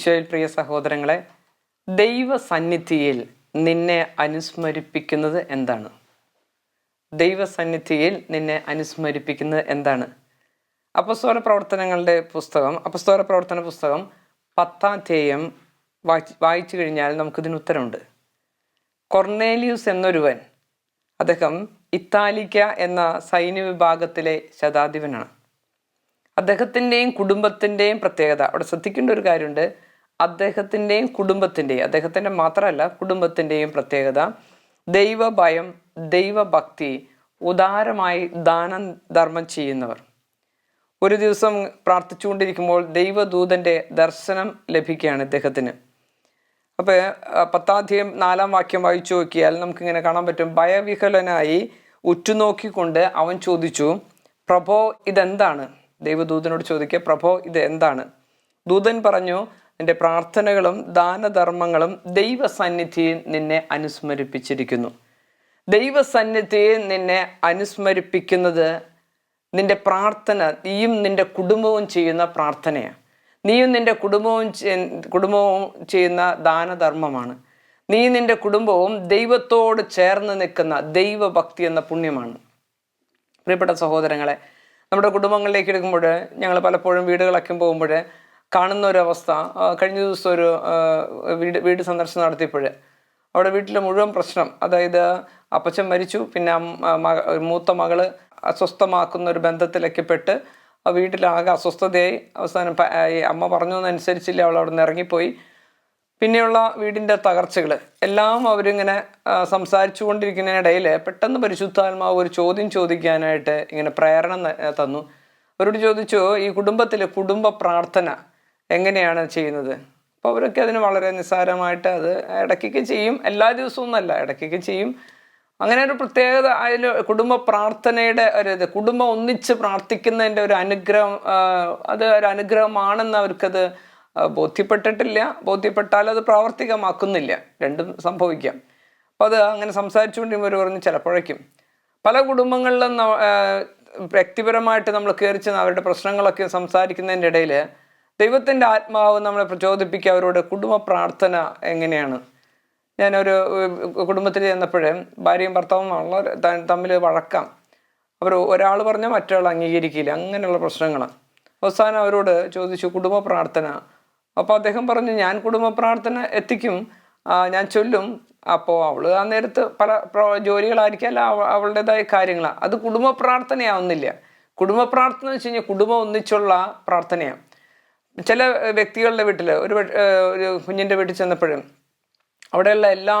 ഈശോയിൽ പ്രിയ സഹോദരങ്ങളെ ദൈവസന്നിധിയിൽ നിന്നെ അനുസ്മരിപ്പിക്കുന്നത് എന്താണ്? ദൈവസന്നിധിയിൽ നിന്നെ അനുസ്മരിപ്പിക്കുന്നത് എന്താണ്? അപസ്തോല പ്രവർത്തനങ്ങളുടെ പുസ്തകം അപസ്തോല പ്രവർത്തന പുസ്തകം പത്താധ്യായം വായിച്ച് വായിച്ചു കഴിഞ്ഞാൽ നമുക്കിതിന് ഉത്തരമുണ്ട്. കൊർണേലിയൂസ് എന്നൊരുവൻ അദ്ദേഹം ഇത്താലിക്ക എന്ന സൈന്യ വിഭാഗത്തിലെ ശതാധിപനാണ്. അദ്ദേഹത്തിന്റെയും കുടുംബത്തിന്റെയും പ്രത്യേകത അവിടെ ശ്രദ്ധിക്കേണ്ട ഒരു കാര്യമുണ്ട്. അദ്ദേഹത്തിന്റെയും കുടുംബത്തിന്റെയും അദ്ദേഹത്തിന്റെ മാത്രമല്ല കുടുംബത്തിന്റെയും പ്രത്യേകത ദൈവഭയം ദൈവഭക്തി ഉദാരമായി ദാനം ധർമ്മം ചെയ്യുന്നവർ. ഒരു ദിവസം പ്രാർത്ഥിച്ചുകൊണ്ടിരിക്കുമ്പോൾ ദൈവദൂതന്റെ ദർശനം ലഭിക്കുകയാണ് ഇദ്ദേഹത്തിന്. അപ്പോൾ പത്താധികം നാലാം വാക്യം വായിച്ചു നോക്കിയാൽ നമുക്കിങ്ങനെ കാണാൻ പറ്റും. ഭയവിഹലനായി ഉറ്റുനോക്കിക്കൊണ്ട് അവൻ ചോദിച്ചു പ്രഭോ ഇതെന്താണ്? ദൈവദൂതനോട് ചോദിക്കുക പ്രഭോ ഇത് എന്താണ് ദൂതൻ പറഞ്ഞു നിന്റെ പ്രാർത്ഥനകളും ദാനധർമ്മങ്ങളും ദൈവസന്നിധിയിൽ നിന്നെ അനുസ്മരിപ്പിച്ചിരിക്കുന്നു. ദൈവസന്നിധിയിൽ നിന്നെ അനുസ്മരിപ്പിക്കുന്നത് നിന്റെ പ്രാർത്ഥന നീയും നിന്റെ കുടുംബവും ചെയ്യുന്ന പ്രാർത്ഥനയാണ്. നീയും നിന്റെ കുടുംബവും കുടുംബവും ചെയ്യുന്ന ദാനധർമ്മമാണ്. നീ നിന്റെ കുടുംബവും ദൈവത്തോട് ചേർന്ന് നിൽക്കുന്ന ദൈവഭക്തി എന്ന പുണ്യമാണ്. പ്രിയപ്പെട്ട സഹോദരങ്ങളെ നമ്മുടെ കുടുംബങ്ങളിലേക്ക് എടുക്കുമ്പോൾ ഞങ്ങൾ പലപ്പോഴും വീടുകളൊക്കെ പോകുമ്പോൾ കാണുന്ന ഒരു അവസ്ഥ കഴിഞ്ഞ ദിവസം ഒരു വീട് വീട് സന്ദർശനം നടത്തിയപ്പോൾ അവിടെ വീട്ടിലെ മുഴുവൻ പ്രശ്നം അതായത് അപ്പച്ചൻ മരിച്ചു പിന്നെ മൂത്ത മകൾ അസ്വസ്ഥമാക്കുന്ന ഒരു ബന്ധത്തിലൊക്കെ പെട്ട് ആ വീട്ടിലാകെ അസ്വസ്ഥതയായി. അവസാനം അമ്മ പറഞ്ഞതനുസരിച്ചില്ല അവൾ അവിടെ നിന്ന് ഇറങ്ങിപ്പോയി. പിന്നെയുള്ള വീടിന്റെ തകർച്ചകൾ എല്ലാം അവരിങ്ങനെ സംസാരിച്ചു കൊണ്ടിരിക്കുന്നതിനിടയിൽ പെട്ടെന്ന് പരിശുദ്ധാത്മാവ് ഒരു ചോദ്യം ചോദിക്കാനായിട്ട് ഇങ്ങനെ പ്രേരണ തന്നു. അവരോട് ചോദിച്ചു ഈ കുടുംബത്തിലെ കുടുംബ പ്രാർത്ഥന എങ്ങനെയാണ് ചെയ്യുന്നത്? അപ്പോൾ അവരൊക്കെ അതിന് വളരെ നിസ്സാരമായിട്ട് അത് ഇടയ്ക്കൊക്കെ ചെയ്യും. എല്ലാ ദിവസവും ഒന്നല്ല ഇടയ്ക്കൊക്കെ ചെയ്യും. അങ്ങനെ ഒരു പ്രത്യേകത അതിൽ കുടുംബ പ്രാർത്ഥനയുടെ ഒരു ഇത് കുടുംബം ഒന്നിച്ച് പ്രാർത്ഥിക്കുന്നതിന്റെ ഒരു അനുഗ്രഹം അത് ഒരു അനുഗ്രഹമാണെന്ന് അവർക്കത് ബോധ്യപ്പെട്ടിട്ടില്ല. ബോധ്യപ്പെട്ടാൽ അത് പ്രാവർത്തികമാക്കുന്നില്ല. രണ്ടും സംഭവിക്കാം. അപ്പോൾ അത് അങ്ങനെ സംസാരിച്ചുകൊണ്ടിരിക്കുമ്പോൾ അവർ പറഞ്ഞ് ചിലപ്പോഴേക്കും. പല കുടുംബങ്ങളിലും വ്യക്തിപരമായിട്ട് നമ്മൾ കയറി അവരുടെ പ്രശ്നങ്ങളൊക്കെ സംസാരിക്കുന്നതിന്റെ ഇടയിൽ ദൈവത്തിന്റെ ആത്മാവ് നമ്മളെ പ്രചോദിപ്പിക്കുക അവരോട് കുടുംബ പ്രാർത്ഥന എങ്ങനെയാണ്? ഞാനൊരു കുടുംബത്തിൽ ചെന്നപ്പോഴേ ഭാര്യയും ഭർത്താവും വളരെ തമ്മിൽ വഴക്കാം. അവർ ഒരാൾ പറഞ്ഞാൽ മറ്റൊരാൾ അംഗീകരിക്കില്ല. അങ്ങനെയുള്ള പ്രശ്നങ്ങൾ അവസാനം അവരോട് ചോദിച്ചു കുടുംബ പ്രാർത്ഥന. അപ്പോൾ അദ്ദേഹം പറഞ്ഞു ഞാൻ കുടുംബ പ്രാർത്ഥന എത്തിക്കും. ഞാൻ ചൊല്ലും. അപ്പോൾ അവൾ ആ നേരത്ത് പല ജോലികളായിരിക്കും അല്ല അവളുടേതായ കാര്യങ്ങളാണ് അത് കുടുംബ പ്രാർത്ഥനയാവുന്നില്ല. കുടുംബ പ്രാർത്ഥന വെച്ച് കഴിഞ്ഞാൽ കുടുംബം ഒന്നിച്ചുള്ള പ്രാർത്ഥനയാണ് ചില വ്യക്തികളുടെ വീട്ടിൽ ഒരു ഒരു കുഞ്ഞിന്റെ വീട്ടിൽ ചെന്നപ്പോഴും അവിടെയുള്ള എല്ലാ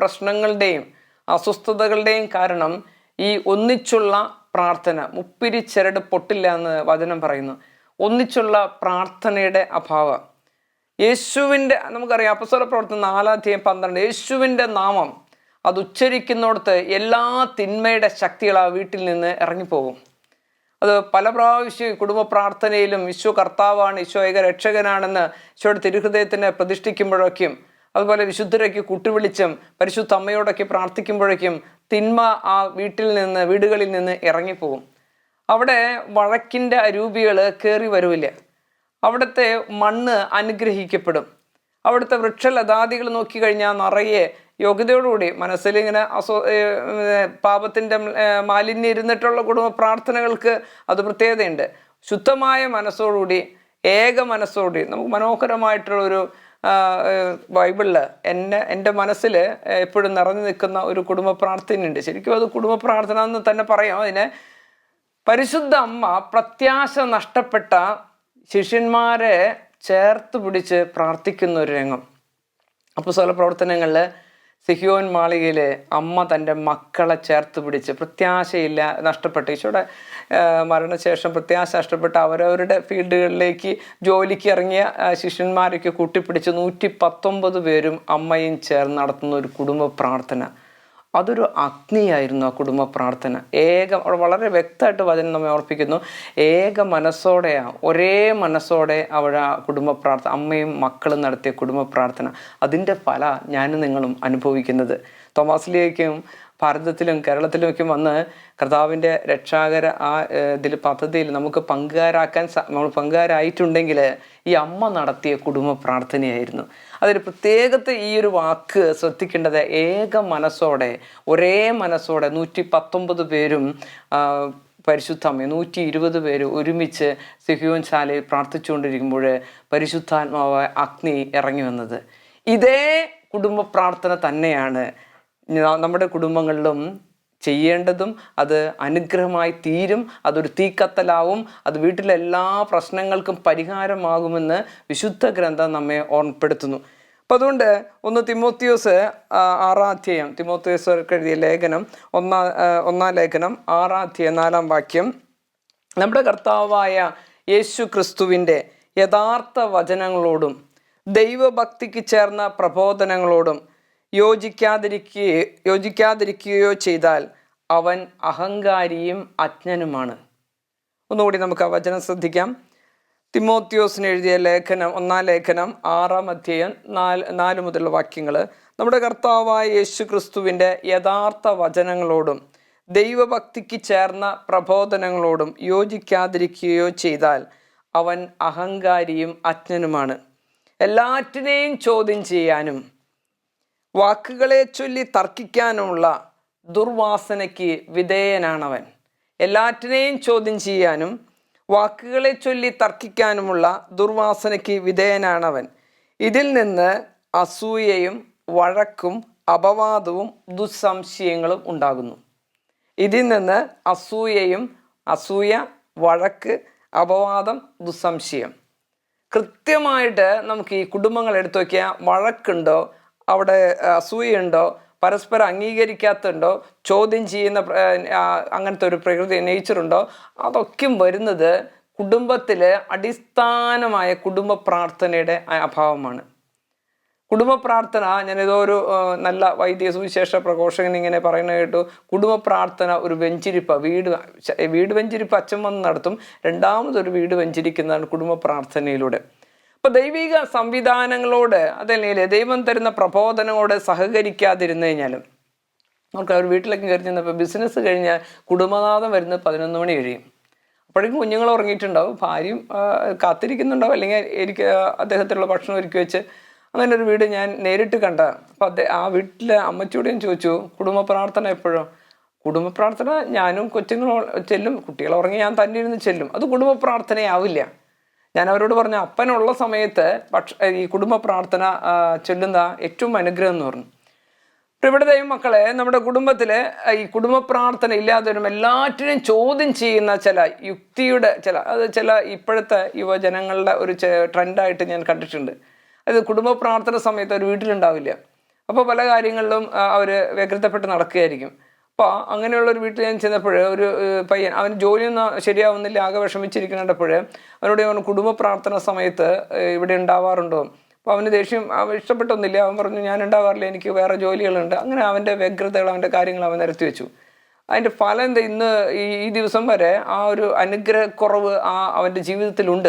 പ്രശ്നങ്ങളുടെയും അസ്വസ്ഥതകളുടെയും കാരണം ഈ ഒന്നിച്ചുള്ള പ്രാർത്ഥന മുപ്പിരി ചരട് പൊട്ടില്ല എന്ന് വചനം പറയുന്നു. ഒന്നിച്ചുള്ള പ്രാർത്ഥനയുടെ അഭാവം. യേശുവിന്റെ നമുക്കറിയാം അപ്പസ്വല പ്രവർത്തനം നാലാധ്യായം പന്ത്രണ്ട് യേശുവിന്റെ നാമം അത് ഉച്ചരിക്കുന്നിടത്ത് എല്ലാ തിന്മയുടെ ശക്തികൾ ആ വീട്ടിൽ നിന്ന് ഇറങ്ങിപ്പോകും. അത് പല പ്രാവശ്യം കുടുംബ പ്രാർത്ഥനയിലും ഈശോ കർത്താവാണ് ഈശോ ഏക രക്ഷകനാണെന്ന് ഈശോയുടെ തിരുഹൃദയത്തിനെ പ്രതിഷ്ഠിക്കുമ്പോഴൊക്കെയും അതുപോലെ വിശുദ്ധരൊക്കെ കുട്ടിവിളിച്ചും പരിശുദ്ധ അമ്മയോടൊക്കെ പ്രാർത്ഥിക്കുമ്പോഴേക്കും തിന്മ ആ വീട്ടിൽ നിന്ന് വീടുകളിൽ നിന്ന് ഇറങ്ങിപ്പോകും. അവിടെ വഴക്കിന്റെ അരൂപികൾ കയറി വരില്ല. അവിടുത്തെ മണ്ണ് അനുഗ്രഹിക്കപ്പെടും. അവിടുത്തെ വൃക്ഷലതാദികൾ നോക്കിക്കഴിഞ്ഞാൽ നിറയെ യോഗ്യതയോടുകൂടി മനസ്സിലിങ്ങനെ അസോ പാപത്തിന്റെ മാലിന്യം ഇരുന്നിട്ടുള്ള കുടുംബ പ്രാർത്ഥനകൾക്ക് അത് പ്രത്യേകതയുണ്ട്. ശുദ്ധമായ മനസ്സോടുകൂടി ഏക മനസ്സോടുകൂടി നമുക്ക് മനോഹരമായിട്ടുള്ളൊരു ബൈബിളിൽ എന്നെ എന്റെ മനസ്സിൽ എപ്പോഴും നിറഞ്ഞു നിൽക്കുന്ന ഒരു കുടുംബ പ്രാർത്ഥനയുണ്ട്. ശരിക്കും അത് കുടുംബ പ്രാർത്ഥന എന്ന് തന്നെ പറയാം. അതിനെ പരിശുദ്ധ അമ്മ പ്രത്യാശ നഷ്ടപ്പെട്ട ശിഷ്യന്മാരെ ചേർത്ത് പിടിച്ച് പ്രാർത്ഥിക്കുന്ന ഒരു രംഗം. അപ്പോൾ സ്വല പ്രവർത്തനങ്ങളിൽ സിഹിയോൻ മാളികയിലെ അമ്മ തന്റെ മക്കളെ ചേർത്ത് പിടിച്ച് പ്രത്യാശയില്ല നഷ്ടപ്പെട്ട്. ഈശോയുടെ മരണശേഷം പ്രത്യാശ നഷ്ടപ്പെട്ട് അവരവരുടെ ഫീൽഡുകളിലേക്ക് ജോലിക്ക് ഇറങ്ങിയ ശിഷ്യന്മാരൊക്കെ കൂട്ടിപ്പിടിച്ച് നൂറ്റി പത്തൊമ്പത് പേരും അമ്മയും ചേർന്ന് നടത്തുന്ന ഒരു കുടുംബ പ്രാർത്ഥന. അതൊരു അഗ്നിയായിരുന്നു ആ കുടുംബ പ്രാർത്ഥന. ഏക വളരെ വ്യക്തമായിട്ട് വചനം നമ്മെ ഓർപ്പിക്കുന്നു. ഏക മനസ്സോടെ ഒരേ മനസ്സോടെ അവിടെ ആ കുടുംബ പ്രാർത്ഥന അമ്മയും മക്കളും നടത്തിയ കുടുംബ പ്രാർത്ഥന. അതിന്റെ ഫല ഞാനും നിങ്ങളും അനുഭവിക്കുന്നത്. തോമാസിലേക്കും ഭാരതത്തിലും കേരളത്തിലുമൊക്കെ വന്ന് കർത്താവിന്റെ രക്ഷാകര ആ ഇതിൽ പദ്ധതിയിൽ നമുക്ക് പങ്കുകാരാക്കാൻ നമ്മൾ പങ്കുകാരായിട്ടുണ്ടെങ്കിൽ ഈ അമ്മ നടത്തിയ കുടുംബ പ്രാർത്ഥനയായിരുന്നു. അതിൽ പ്രത്യേകത്തെ ഈ ഒരു വാക്ക് ശ്രദ്ധിക്കേണ്ടത് ഏക മനസ്സോടെ ഒരേ മനസ്സോടെ നൂറ്റി പത്തൊമ്പത് പേരും ആ, പരിശുദ്ധ നൂറ്റി ഇരുപത് പേര് ഒരുമിച്ച് സിഹിയോൻ ശാലയിൽ പ്രാർത്ഥിച്ചുകൊണ്ടിരിക്കുമ്പോൾ പരിശുദ്ധാത്മാവ് അഗ്നി ഇറങ്ങി വന്നത്. ഇതേ കുടുംബ പ്രാർത്ഥന തന്നെയാണ് നമ്മുടെ കുടുംബങ്ങളിലും ചെയ്യേണ്ടതും അത് അനുഗ്രഹമായി തീരും അതൊരു തീക്കത്തലാവും അത് വീട്ടിലെ എല്ലാ പ്രശ്നങ്ങൾക്കും പരിഹാരമാകുമെന്ന് വിശുദ്ധ ഗ്രന്ഥം നമ്മെ ഓർമ്മപ്പെടുത്തുന്നു. അപ്പം അതുകൊണ്ട് ഒന്ന് തിമോത്തിയോസ് ആ, അധ്യായം തിമോത്തിയോസ് എഴുതിയ ലേഖനം ഒന്നാം ഒന്നാം ലേഖനം ആറാം അധ്യായം നാലാം വാക്യം. നമ്മുടെ കർത്താവായ യേശു ക്രിസ്തുവിന്റെ യഥാർത്ഥ വചനങ്ങളോടും ദൈവഭക്തിക്ക് ചേർന്ന പ്രബോധനങ്ങളോടും യോജിക്കാതിരിക്കുകയോ യോജിക്കാതിരിക്കുകയോ ചെയ്താൽ അവൻ അഹങ്കാരിയും അജ്ഞനുമാണ്. ഒന്നുകൂടി നമുക്ക് ആ വചനം ശ്രദ്ധിക്കാം. തിമോത്യോസിന് എഴുതിയ ലേഖനം ഒന്നാം ലേഖനം ആറാം അധ്യായം നാല് നാല് മുതലുള്ള വാക്യങ്ങൾ നമ്മുടെ കർത്താവായ യേശു ക്രിസ്തുവിന്റെ യഥാർത്ഥ വചനങ്ങളോടും ദൈവഭക്തിക്ക് ചേർന്ന പ്രബോധനങ്ങളോടും യോജിക്കാതിരിക്കുകയോ ചെയ്താൽ അവൻ അഹങ്കാരിയും അജ്ഞനുമാണ്. എല്ലാറ്റിനെയും ചോദ്യം ചെയ്യാനും വാക്കുകളെ ചൊല്ലി തർക്കിക്കാനുമുള്ള ദുർവാസനയ്ക്ക് വിധേയനാണവൻ. എല്ലാറ്റിനെയും ചോദ്യം ചെയ്യാനും വാക്കുകളെ ചൊല്ലി തർക്കിക്കാനുമുള്ള ദുർവാസനയ്ക്ക് വിധേയനാണവൻ. ഇതിൽ നിന്ന് അസൂയയും വഴക്കും അപവാദവും ദുസ്സംശയങ്ങളും ഉണ്ടാകുന്നു. ഇതിൽ നിന്ന് അസൂയയും അസൂയ വഴക്ക് അപവാദം ദുസ്സംശയം. കൃത്യമായിട്ട് നമുക്ക് ഈ കുടുംബങ്ങൾ എടുത്തു നോക്കിയാൽ വഴക്കുണ്ടോ അവിടെ അസൂയുണ്ടോ? പരസ്പരം അംഗീകരിക്കാത്തുണ്ടോ? ചോദ്യം ചെയ്യുന്ന അങ്ങനത്തെ ഒരു പ്രകൃതി നേച്ചറുണ്ടോ അതൊക്കെയും വരുന്നത് കുടുംബത്തിലെ അടിസ്ഥാനമായ കുടുംബ പ്രാർത്ഥനയുടെ അഭാവമാണ്. കുടുംബ പ്രാർത്ഥന ഞാനിതോ ഒരു നല്ല വൈദ്യ സുവിശേഷ പ്രഘോഷകൻ ഇങ്ങനെ പറയുന്നത് കേട്ടു. കുടുംബ പ്രാർത്ഥന ഒരു വെഞ്ചിരിപ്പ. വീട് വീട് വെഞ്ചിരിപ്പ് അച്ഛൻ വന്ന് നടത്തും. രണ്ടാമതൊരു വീട് വെഞ്ചിരിക്കുന്നതാണ് കുടുംബ പ്രാർത്ഥനയിലൂടെ. അപ്പൊ ദൈവിക സംവിധാനങ്ങളോട് അതല്ലെങ്കിൽ ദൈവം തരുന്ന പ്രബോധനങ്ങളോട് സഹകരിക്കാതിരുന്നു കഴിഞ്ഞാലും നമുക്ക് അവർ വീട്ടിലേക്ക് കയറി ചെന്നപ്പോൾ ബിസിനസ് കഴിഞ്ഞാൽ കുടുംബനാഥം വരുന്നത് പതിനൊന്ന് മണി കഴിയും. അപ്പോഴേക്കും കുഞ്ഞുങ്ങൾ ഉറങ്ങിയിട്ടുണ്ടാവും. ഭാര്യയും കാത്തിരിക്കുന്നുണ്ടാവും. അല്ലെങ്കിൽ എനിക്ക് അദ്ദേഹത്തിനുള്ള ഭക്ഷണം ഒരുക്കി വെച്ച് അങ്ങനെ ഒരു വീട് ഞാൻ നേരിട്ട് കണ്ട. അപ്പം അദ്ദേഹം ആ വീട്ടിലെ അമ്മച്ചിയോട് ഞാൻ ചോദിച്ചു കുടുംബ പ്രാർത്ഥന എപ്പോഴും? കുടുംബ പ്രാർത്ഥന ഞാനും കൊച്ചുങ്ങളും ചെല്ലും. കുട്ടികൾ ഉറങ്ങി ഞാൻ തന്നെ ഇരുന്ന് ചെല്ലും. അത് കുടുംബ പ്രാർത്ഥനയാവില്ല. ഞാൻ അവരോട് പറഞ്ഞു അപ്പനുള്ള സമയത്ത് ഭക്ഷ ഈ കുടുംബ പ്രാർത്ഥന ചൊല്ലുന്ന ഏറ്റവും അനുഗ്രഹം എന്ന് പറഞ്ഞു. ഇവിടെ ദൈവം മക്കളെ നമ്മുടെ കുടുംബത്തിൽ ഈ കുടുംബ പ്രാർത്ഥന ഇല്ലാതെ വരും എല്ലാറ്റിനെയും ചോദ്യം ചെയ്യുന്ന ചില യുക്തിയുടെ ചില അത് ചില ഇപ്പോഴത്തെ യുവജനങ്ങളുടെ ഒരു ട്രെൻഡായിട്ട് ഞാൻ കണ്ടിട്ടുണ്ട്. അത് കുടുംബ പ്രാർത്ഥന സമയത്ത് ഒരു വീട്ടിലുണ്ടാവില്ല. അപ്പോൾ പല കാര്യങ്ങളിലും അവർ വ്യഗ്രതപ്പെട്ട് നടക്കുകയായിരിക്കും. അപ്പോൾ അങ്ങനെയുള്ള ഒരു വീട്ടിൽ ഞാൻ ചെന്നപ്പോൾ ഒരു പയ്യൻ അവൻ ജോലിയൊന്നും ശരിയാവുന്നില്ല ആകെ വിഷമിച്ചിരിക്കുന്നുണ്ടപ്പോൾ അവനോട് അവൻ കുടുംബ പ്രാർത്ഥന സമയത്ത് ഇവിടെ ഉണ്ടാവാറുണ്ടോ? അപ്പോൾ അവന് ദേഷ്യം അവൻ ഇഷ്ടപ്പെട്ടൊന്നുമില്ല. അവൻ പറഞ്ഞു ഞാൻ ഉണ്ടാവാറില്ല എനിക്ക് വേറെ ജോലികളുണ്ട്. അങ്ങനെ അവന്റെ വ്യഗ്രതകൾ അവന്റെ കാര്യങ്ങൾ അവൻ നിരത്തി വെച്ചു. അതിന്റെ ഫലം എന്താ ഇന്ന് ഈ ഈ ദിവസം വരെ ആ ഒരു അനുഗ്രഹക്കുറവ് ആ അവന്റെ ജീവിതത്തിലുണ്ട്.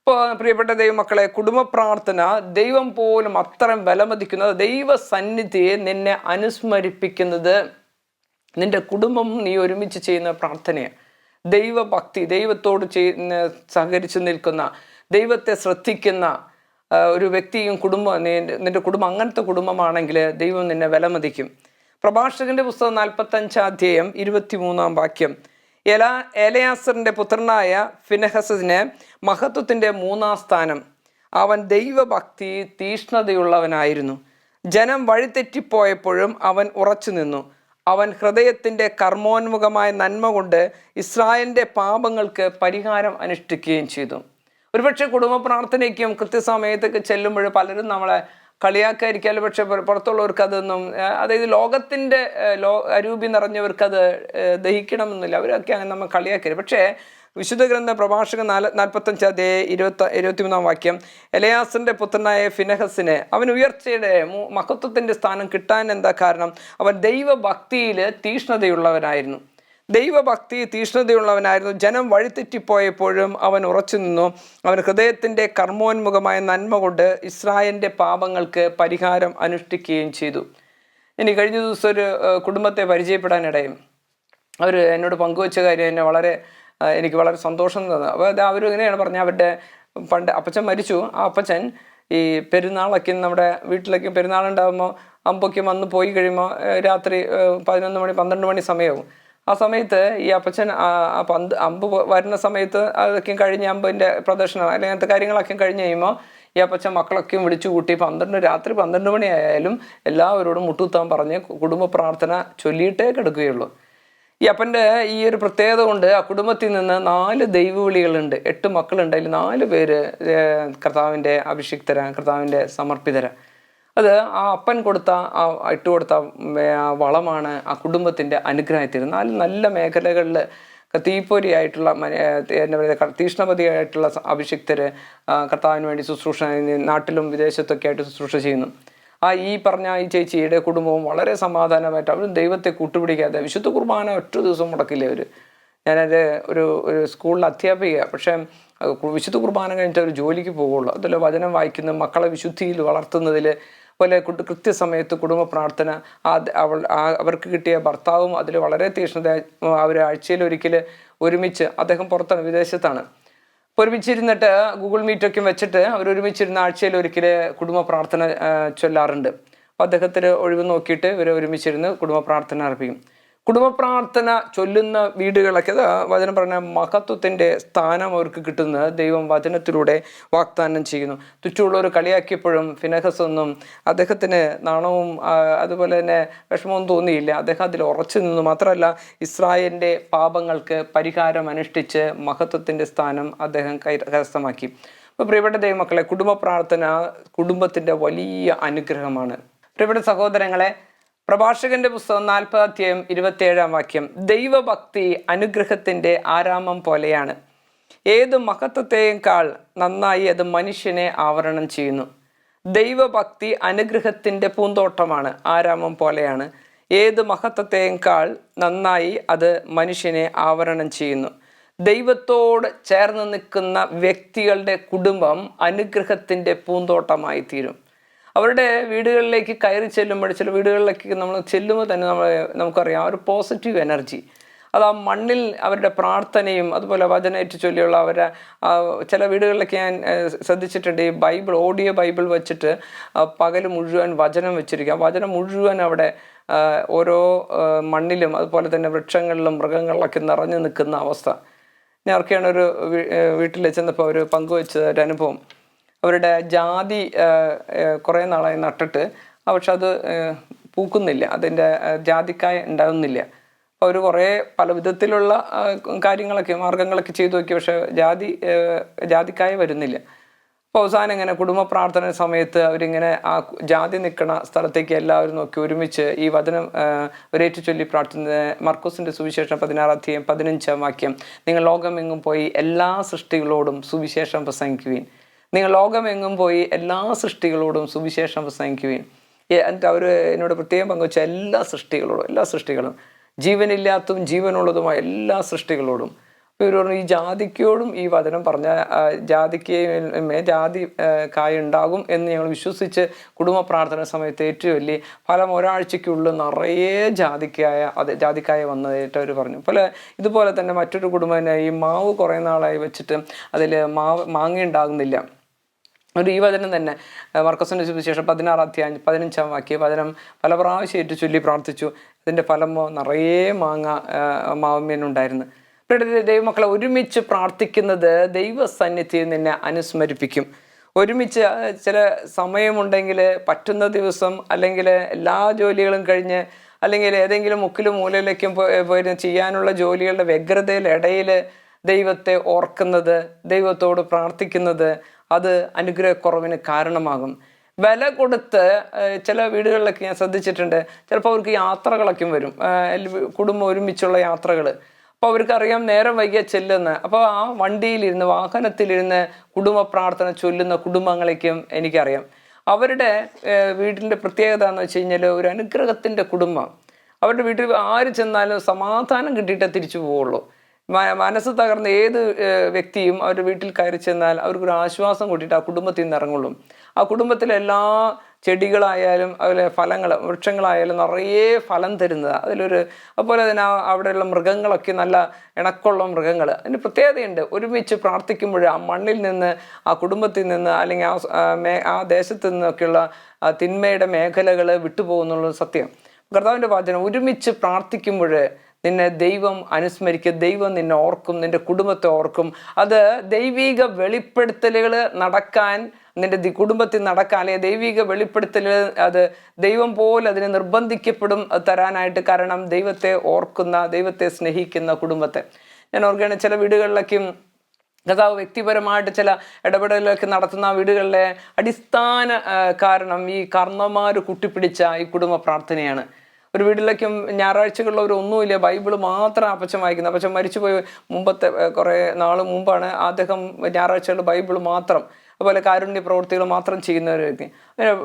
അപ്പോൾ പ്രിയപ്പെട്ട ദൈവമക്കളെ കുടുംബ പ്രാർത്ഥന ദൈവം പോലും അത്രയും വിലമതിക്കുന്നത് ദൈവ സന്നിധിയെ നിന്നെ അനുസ്മരിപ്പിക്കുന്നത് നിന്റെ കുടുംബം നീ ഒരുമിച്ച് ചെയ്യുന്ന പ്രാർത്ഥനയാണ്. ദൈവഭക്തി ദൈവത്തോട് ചെയ്യുന്ന സഹകരിച്ചു നിൽക്കുന്ന ദൈവത്തെ ശ്രദ്ധിക്കുന്ന ഒരു വ്യക്തിയും കുടുംബം നിന്റെ കുടുംബം അങ്ങനത്തെ കുടുംബമാണെങ്കിൽ ദൈവം നിന്നെ വിലമതിക്കും. പ്രഭാഷകന്റെ പുസ്തകം നാൽപ്പത്തഞ്ച് അധ്യായം ഇരുപത്തിമൂന്നാം വാക്യം. എല എലയാസറിന്റെ പുത്രനായ ഫിനഹസിനെ മഹത്വത്തിന്റെ മൂന്നാം സ്ഥാനം. അവൻ ദൈവഭക്തി തീഷ്ണതയുള്ളവനായിരുന്നു. ജനം വഴിതെറ്റിപ്പോയപ്പോഴും അവൻ ഉറച്ചു നിന്നു അവൻ ഹൃദയത്തിന്റെ കർമ്മോന്മുഖമായ നന്മ കൊണ്ട് ഇസ്രായേലിന്റെ പാപങ്ങൾക്ക് പരിഹാരം അനുഷ്ഠിക്കുകയും ചെയ്തു. ഒരുപക്ഷെ കുടുംബ പ്രാർത്ഥനയ്ക്കും കൃത്യസമയത്തൊക്കെ ചെല്ലുമ്പോൾ പലരും നമ്മളെ കളിയാക്കായിരിക്കാലും പക്ഷെ പുറ- പുറത്തുള്ളവർക്ക് അതൊന്നും അതായത് ലോകത്തിന്റെ ലോ അരൂപി നിറഞ്ഞവർക്ക് അത് ദഹിക്കണമെന്നില്ല. അവരൊക്കെ അങ്ങനെ നമ്മൾ കളിയാക്കരുത്. പക്ഷേ വിശുദ്ധ ഗ്രന്ഥ പ്രഭാഷകൻ നാല് നാൽപ്പത്തഞ്ച് അതേ ഇരുപത്തി ഇരുപത്തിമൂന്നാം വാക്യം. എലയാസിന്റെ പുത്രനായ ഫിനഹസിന് അവൻ ഉയർച്ചയുടെ മഹത്വത്തിന്റെ സ്ഥാനം കിട്ടാൻ എന്താ കാരണം? അവൻ ദൈവഭക്തിയിൽ തീഷ്ണതയുള്ളവനായിരുന്നു. ദൈവഭക്തി തീഷ്ണതയുള്ളവനായിരുന്നു. ജനം വഴിതെറ്റിപ്പോയപ്പോഴും അവൻ ഉറച്ചു നിന്നു. അവൻ ഹൃദയത്തിന്റെ കർമ്മോന്മുഖമായ നന്മ കൊണ്ട് ഇസ്രായേലിന്റെ പാപങ്ങൾക്ക് പരിഹാരം അനുഷ്ഠിക്കുകയും ചെയ്തു. ഇനി കഴിഞ്ഞ ദിവസം ഒരു കുടുംബത്തെ പരിചയപ്പെടാനിടയും അവർ എന്നോട് പങ്കുവച്ച കാര്യം എന്നെ വളരെ എനിക്ക് വളരെ സന്തോഷം തന്നു അപ്പോൾ അവർ ഇങ്ങനെയാണ് പറഞ്ഞത്. അവരുടെ പണ്ട് അപ്പച്ചൻ മരിച്ചു. ആ അപ്പച്ചൻ ഈ പെരുന്നാളൊക്കെ നമ്മുടെ വീട്ടിലൊക്കെ പെരുന്നാളുണ്ടാകുമ്പോൾ അമ്പൊക്കെ വന്ന് പോയി കഴിയുമ്പോൾ രാത്രി പതിനൊന്ന് മണി പന്ത്രണ്ട് മണി സമയവും. ആ സമയത്ത് ഈ അപ്പച്ചൻ ആ പന്ത് അമ്പ് വരുന്ന സമയത്ത് അതൊക്കെ കഴിഞ്ഞ അമ്പിന്റെ പ്രദർശനം അല്ലെങ്കിൽ അങ്ങനത്തെ കാര്യങ്ങളൊക്കെ കഴിഞ്ഞ് കഴിയുമ്പോൾ ഈ അപ്പച്ചൻ മക്കളൊക്കെയും വിളിച്ചു കൂട്ടി പന്ത്രണ്ട് രാത്രി പന്ത്രണ്ട് മണിയായാലും എല്ലാവരോടും മുട്ടുകുത്താൻ പറഞ്ഞ് കുടുംബ പ്രാർത്ഥന ചൊല്ലിയിട്ടേ കിടക്കുകയുള്ളൂ. ഈ അപ്പന്റെ ഈ ഒരു പ്രത്യേകത കൊണ്ട് ആ കുടുംബത്തിൽ നിന്ന് നാല് ദൈവവിളികളുണ്ട്. എട്ട് മക്കളുണ്ട്. അതിൽ നാല് പേര് കർത്താവിന്റെ അഭിഷിക്തര കർത്താവിന്റെ സമർപ്പിതര. അത് ആ അപ്പൻ കൊടുത്ത ആ ഇട്ട് കൊടുത്ത വളമാണ് ആ കുടുംബത്തിന്റെ അനുഗ്രഹത്തിൽ. നാല് നല്ല മേഖലകളിൽ തീപ്പൊരിയായിട്ടുള്ള എന്താ പറയുക തീഷ്ണപതിയായിട്ടുള്ള അഭിഷിക്തർ കർത്താവിന് വേണ്ടി ശുശ്രൂഷ നാട്ടിലും വിദേശത്തൊക്കെ ആയിട്ട് ശുശ്രൂഷ ചെയ്യുന്നു. ആ ഈ പറഞ്ഞ ഈ ചേച്ചിയുടെ കുടുംബവും വളരെ സമാധാനമായിട്ട് അവർ ദൈവത്തെ കൂട്ടുപിടിക്കാതെ വിശുദ്ധ കുർബാന ഒറ്റ ദിവസം മുടക്കില്ല അവർ ഞാനൊരു ഒരു ഒരു സ്കൂളിൽ അധ്യാപിക പക്ഷേ വിശുദ്ധ കുർബാന കഴിഞ്ഞിട്ട് ഒരു ജോലിക്ക് പോകുള്ളൂ. അതുപോലെ വചനം വായിക്കുന്ന മക്കളെ വിശുദ്ധിയിൽ വളർത്തുന്നതിൽ പോലെ കൃത്യസമയത്ത് കുടുംബ പ്രാർത്ഥന അവൾ അവർക്ക് കിട്ടിയ ഭർത്താവും അതിൽ വളരെ തീക്ഷ്ണത അവർ ആഴ്ചയിൽ ഒരിക്കൽ ഒരുമിച്ച് അദ്ദേഹം പുറത്താണ് വിദേശത്താണ്. ഒരുമിച്ചിരുന്നിട്ട് ഗൂഗിൾ മീറ്റൊക്കെ വെച്ചിട്ട് അവർ ഒരുമിച്ചിരുന്ന ആഴ്ചയിൽ ഒരിക്കൽ കുടുംബ പ്രാർത്ഥന ചൊല്ലാറുണ്ട്. അപ്പോൾ അദ്ദേഹത്തിന് ഒഴിവ് നോക്കിയിട്ട് ഇവർ ഒരുമിച്ചിരുന്ന് കുടുംബ പ്രാർത്ഥന അർപ്പിക്കും. കുടുംബ പ്രാർത്ഥന ചൊല്ലുന്ന വീടുകളൊക്കെ വചനം പറഞ്ഞ മഹത്വത്തിന്റെ സ്ഥാനം അവർക്ക് കിട്ടുന്നത്. ദൈവം വചനത്തിലൂടെ വാഗ്ദാനം ചെയ്യുന്നു. തുച്ഛമുള്ളവർ കളിയാക്കിയപ്പോഴും ഫിനഹസ് ഒന്നും അദ്ദേഹത്തിന് നാണവും അതുപോലെ തന്നെ വിഷമവും തോന്നിയില്ല. അദ്ദേഹം അതിൽ ഉറച്ചു നിന്നു. മാത്രമല്ല ഇസ്രായേലിന്റെ പാപങ്ങൾക്ക് പരിഹാരം അനുഷ്ഠിച്ച് മഹത്വത്തിന്റെ സ്ഥാനം അദ്ദേഹം കൈ അപ്പോൾ പ്രിയപ്പെട്ട ദൈവമക്കളെ കുടുംബ പ്രാർത്ഥന കുടുംബത്തിന്റെ വലിയ അനുഗ്രഹമാണ്. പ്രിയപ്പെട്ട സഹോദരങ്ങളെ പ്രഭാഷകന്റെ പുസ്തകം നാൽപ്പത് അധ്യായം ഇരുപത്തിയേഴാം വാക്യം ദൈവഭക്തി അനുഗ്രഹത്തിന്റെ ആരാമം പോലെയാണ്. ഏത് മഹത്വത്തെയേക്കാൾ നന്നായി അത് മനുഷ്യനെ ആവരണം ചെയ്യുന്നു. ദൈവഭക്തി അനുഗ്രഹത്തിന്റെ പൂന്തോട്ടമാണ് ആരാമം പോലെയാണ്. ഏത് മഹത്വത്തെയേക്കാൾ നന്നായി അത് മനുഷ്യനെ ആവരണം ചെയ്യുന്നു. ദൈവത്തോട് ചേർന്ന് നിൽക്കുന്ന വ്യക്തികളുടെ കുടുംബം അനുഗ്രഹത്തിന്റെ പൂന്തോട്ടമായി തീരും അവരുടെ വീടുകളിലേക്ക് കയറി ചെല്ലുമ്പോൾ ചില വീടുകളിലേക്ക് നമ്മൾ ചെല്ലുമ്പോൾ തന്നെ നമ്മൾ നമുക്കറിയാം ആ ഒരു പോസിറ്റീവ് എനർജി അത് ആ മണ്ണിൽ അവരുടെ പ്രാർത്ഥനയും അതുപോലെ വചനേറ്റ് ചൊല്ലിയുള്ള അവരെ ചില വീടുകളിലൊക്കെ ഞാൻ ശ്രദ്ധിച്ചിട്ടുണ്ട് ഈ ബൈബിൾ ഓഡിയോ ബൈബിൾ വെച്ചിട്ട് പകൽ മുഴുവൻ വചനം വെച്ചിരിക്കുക വചനം മുഴുവൻ അവിടെ ഓരോ മണ്ണിലും അതുപോലെ തന്നെ വൃക്ഷങ്ങളിലും മൃഗങ്ങളിലൊക്കെ നിറഞ്ഞു നിൽക്കുന്ന അവസ്ഥ. ഞാൻ ഓർക്കുകയാണ് ഒരു വീട്ടിൽ ചെന്നപ്പോൾ അവർ പങ്കുവെച്ച ഒരു അനുഭവം. അവരുടെ ജാതി കുറേ നാളായി നട്ടിട്ട് പക്ഷെ അത് പൂക്കുന്നില്ല. അതിന്റെ ജാതിക്കായ ഉണ്ടാകുന്നില്ല അപ്പോൾ അവർ കുറേ പല വിധത്തിലുള്ള കാര്യങ്ങളൊക്കെ മാർഗങ്ങളൊക്കെ ചെയ്തു നോക്കി. പക്ഷെ ജാതി ജാതിക്കായ വരുന്നില്ല. അപ്പോൾ അവസാനം ഇങ്ങനെ കുടുംബ പ്രാർത്ഥന സമയത്ത് അവരിങ്ങനെ ആ ജാതി നിൽക്കുന്ന സ്ഥലത്തേക്ക് എല്ലാവരും നോക്കി ഒരുമിച്ച് ഈ വചനം ഒരേറ്റു ചൊല്ലി പ്രാർത്ഥന മർക്കോസിന്റെ സുവിശേഷം പതിനാറാം അധ്യായം പതിനഞ്ചാം വാക്യം നിങ്ങൾ ലോകമെങ്ങും പോയി എല്ലാ സൃഷ്ടികളോടും സുവിശേഷം പ്രസംഗിക്കുവീൻ. നിങ്ങൾ ലോകമെങ്ങും പോയി എല്ലാ സൃഷ്ടികളോടും സുവിശേഷം പ്രസംഗിക്കുവീൻ ഏ- എന്നിട്ട് അവർ എന്നോട് പ്രത്യേകം പങ്കുവച്ച എല്ലാ സൃഷ്ടികളോടും എല്ലാ സൃഷ്ടികളും ജീവനില്ലാത്തതും ജീവനുള്ളതുമായ എല്ലാ സൃഷ്ടികളോടും. ഇവർ പറഞ്ഞു ഈ ജാതിക്കോടും ഈ വചനം പറഞ്ഞ ജാതിക്ക് ജാതി കായ ഉണ്ടാകും എന്ന് ഞങ്ങൾ വിശ്വസിച്ച് കുടുംബ പ്രാർത്ഥന സമയത്ത് ഏറ്റുചൊല്ലി ഫലം ഒരാഴ്ചയ്ക്കുള്ളിൽ നിറയെ ജാതിക്കായ അത് ജാതിക്കായ വന്നതായിട്ട് അവർ പറഞ്ഞു. പോലെ ഇതുപോലെ തന്നെ മറ്റൊരു കുടുംബം ഈ മാവ് കുറേ നാളായി വെച്ചിട്ട് അതിൽ മാവ് മാങ്ങ ഉണ്ടാകുന്നില്ല. ഒരു ഈ വചനം തന്നെ മർക്കസിന്റെ സുവിശേഷം പതിനാറാം അധ്യായം പതിനഞ്ചാം വാക്യം വചനം പല പ്രാവശ്യം ഏറ്റു ചൊല്ലി പ്രാർത്ഥിച്ചു. അതിന്റെ ഫലമോ നിറയെ മാങ്ങ മാവമ്മേനുണ്ടായിരുന്നു ദൈവമക്കളെ ഒരുമിച്ച് പ്രാർത്ഥിക്കുന്നത് ദൈവസന്നിധിയിൽ നിന്നെ അനുസ്മരിപ്പിക്കും. ഒരുമിച്ച് ചില സമയമുണ്ടെങ്കിൽ പറ്റുന്ന ദിവസം അല്ലെങ്കിൽ എല്ലാ ജോലികളും കഴിഞ്ഞ് അല്ലെങ്കിൽ ഏതെങ്കിലും മുക്കിലും മൂലയിലേക്കും പോയി ചെയ്യാനുള്ള ജോലികളുടെ വ്യഗ്രതയിൽ ഇടയിൽ ദൈവത്തെ ഓർക്കുന്നത് ദൈവത്തോട് പ്രാർത്ഥിക്കുന്നത് അത് അനുഗ്രഹക്കുറവിന് കാരണമാകും. വില കൊടുത്ത് ചില വീടുകളിലൊക്കെ ഞാൻ ശ്രദ്ധിച്ചിട്ടുണ്ട്. ചിലപ്പോൾ അവർക്ക് യാത്രകളൊക്കെ വരും. കുടുംബം ഒരുമിച്ചുള്ള യാത്രകൾ അപ്പോൾ അവർക്കറിയാം നേരം വൈകിയ ചെല്ലുന്ന. അപ്പോൾ ആ വണ്ടിയിലിരുന്ന് വാഹനത്തിലിരുന്ന് കുടുംബ പ്രാർത്ഥന ചൊല്ലുന്ന കുടുംബങ്ങളേക്കും എനിക്കറിയാം. അവരുടെ വീട്ടിന്റെ പ്രത്യേകത എന്ന് വെച്ച് കഴിഞ്ഞാൽ ഒരു അനുഗ്രഹത്തിന്റെ കുടുംബം. അവരുടെ വീട്ടിൽ ആര് ചെന്നാലും സമാധാനം കിട്ടിയിട്ടേ തിരിച്ചു പോവുള്ളൂ. മനസ്സ് തകർന്ന ഏത് വ്യക്തിയും അവരുടെ വീട്ടിൽ കയറി ചെന്നാൽ അവർക്കൊരു ആശ്വാസം കൂട്ടിയിട്ട് ആ കുടുംബത്തിൽ നിന്ന് ഇറങ്ങുള്ളൂ. ആ കുടുംബത്തിലെ എല്ലാ ചെടികളായാലും അതുപോലെ ഫലങ്ങൾ വൃക്ഷങ്ങളായാലും നിറയെ ഫലം തരുന്നത്. അതിലൊരു അതുപോലെ തന്നെ അവിടെയുള്ള മൃഗങ്ങളൊക്കെ നല്ല ഇണക്കമുള്ള മൃഗങ്ങൾ അതിന് പ്രത്യേകതയുണ്ട്. ഒരുമിച്ച് പ്രാർത്ഥിക്കുമ്പോൾ ആ മണ്ണിൽ നിന്ന് ആ കുടുംബത്തിൽ നിന്ന് അല്ലെങ്കിൽ ആ മേ ആ ദേശത്ത് നിന്നൊക്കെയുള്ള തിന്മയുടെ മേഖലകൾ വിട്ടുപോകുന്നുള്ളത് സത്യം. കർത്താവിന്റെ വാചനം ഒരുമിച്ച് പ്രാർത്ഥിക്കുമ്പോൾ നിന്നെ ദൈവം അനുസ്മരിക്കുക ദൈവം നിന്നെ ഓർക്കും നിന്റെ കുടുംബത്തെ ഓർക്കും. അത് ദൈവിക വെളിപ്പെടുത്തലുകൾ നടക്കാൻ നിന്റെ കുടുംബത്തിൽ നടക്കാൻ അല്ലെങ്കിൽ ദൈവിക വെളിപ്പെടുത്തലുകൾ അത് ദൈവം പോലെ അതിനെ നിർബന്ധിക്കപ്പെടും തരാനായിട്ട് കാരണം ദൈവത്തെ ഓർക്കുന്ന ദൈവത്തെ സ്നേഹിക്കുന്ന കുടുംബത്തെ. ഞാൻ ഓർക്കുകയാണ് ചില വീടുകളിലൊക്കെയും കഥാവ് വ്യക്തിപരമായിട്ട് ചില ഇടപെടലൊക്കെ നടത്തുന്ന വീടുകളിലെ അടിസ്ഥാന കാരണം ഈ കർണന്മാർ കുട്ടിപ്പിടിച്ച ഈ കുടുംബ പ്രാർത്ഥനയാണ്. ഒരു വീട്ടിലേക്കും ഞായറാഴ്ചകളിൽ ഒന്നുമില്ല. ബൈബിൾ മാത്രം അപ്പച്ചൻ വായിക്കുന്നത്. അപ്പച്ചൻ മരിച്ചുപോയി മുമ്പത്തെ കുറേ നാൾ മുമ്പാണ് അദ്ദേഹം ഞായറാഴ്ചകളിൽ ബൈബിൾ മാത്രം അതുപോലെ കാരുണ്യ പ്രവൃത്തികൾ മാത്രം ചെയ്യുന്ന ഒരു വ്യക്തി